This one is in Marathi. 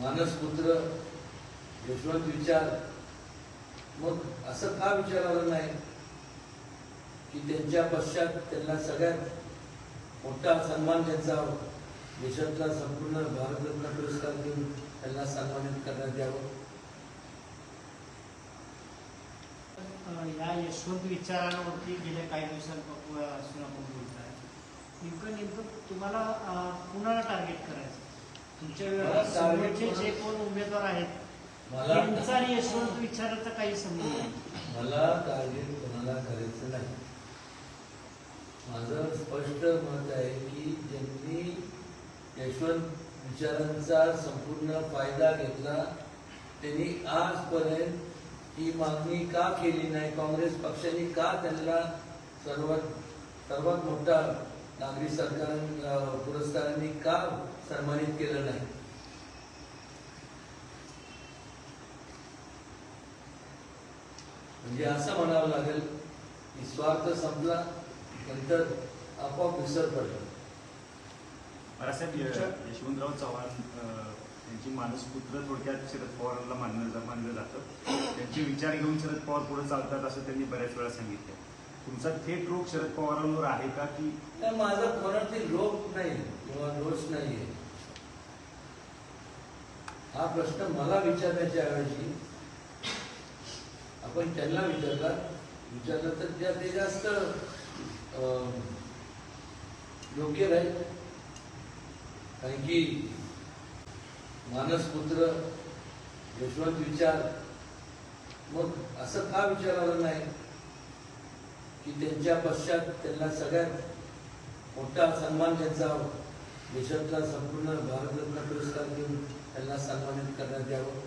मानसपुत्र यशवंत विचार. मग असं का विचारावं नाही? की त्यांच्या पश्चात त्यांना सगळ्यात मोठा सन्मान त्यांचा देशातला संपूर्ण भारतरत्न पुरस्कार देऊन त्यांना सन्मानित करण्यात यावं? या यशवंत विचारांवरती गेल्या काही दिवसांपासून आपण बोलत आहे नेमकं नेमकं तुम्हाला कुणाला टार्गेट करायचं? तुमच्या मला वेळेस target समोरचे कोणा- जे कोण उमेदवार आहेत मला त्यांचा आणि यशवंत विचाराचा काही संबंध नाही. मला टार्गेट कोणाला करायचं नाही. माझं स्पष्ट मत आहे की ज्यांनी यशवंत विचारांचा संपूर्ण फायदा घेतला त्यांनी आजपर्यंत ही मागणी का केली नाही? काँग्रेस पक्षाने का त्यांना सर्वात सर्वात मोठा नागरी सरकार पुरस्कारांनी का सन्मानित केलं नाही? म्हणजे असं म्हणावं लागेल की स्वार्थ संपला नंतर आपोआप विसर पडला. बाळासाहेब यशवंतराव चव्हाण अ, यांची मानसपुत्र थोडक्यात शरद पवारांना मानलं मानलं जातं. त्यांचे विचार घेऊन शरद पवार पुढे चालतात असं त्यांनी बऱ्याच वेळा सांगितलं. तुमचा थेट रोग शरद पवारांवर आहे का की तर माझा कोणातील रोग नाही किंवा दोष नाहीये. हा प्रश्न मला विचारण्याच्या ऐवजी आपण त्यांना विचारला. विचारलं तर त्या ते जास्त अं, योग्य राहील कारण की मानसपुत्र यशवंत विचार मग असं का विचार नाही? की त्यांच्या पश्चात त्यांना सगळ्यात मोठा सन्मान त्यांचा देशातला संपूर्ण भारतरत्न पुरस्कार देऊन त्यांना सन्मानित करण्यात यावं.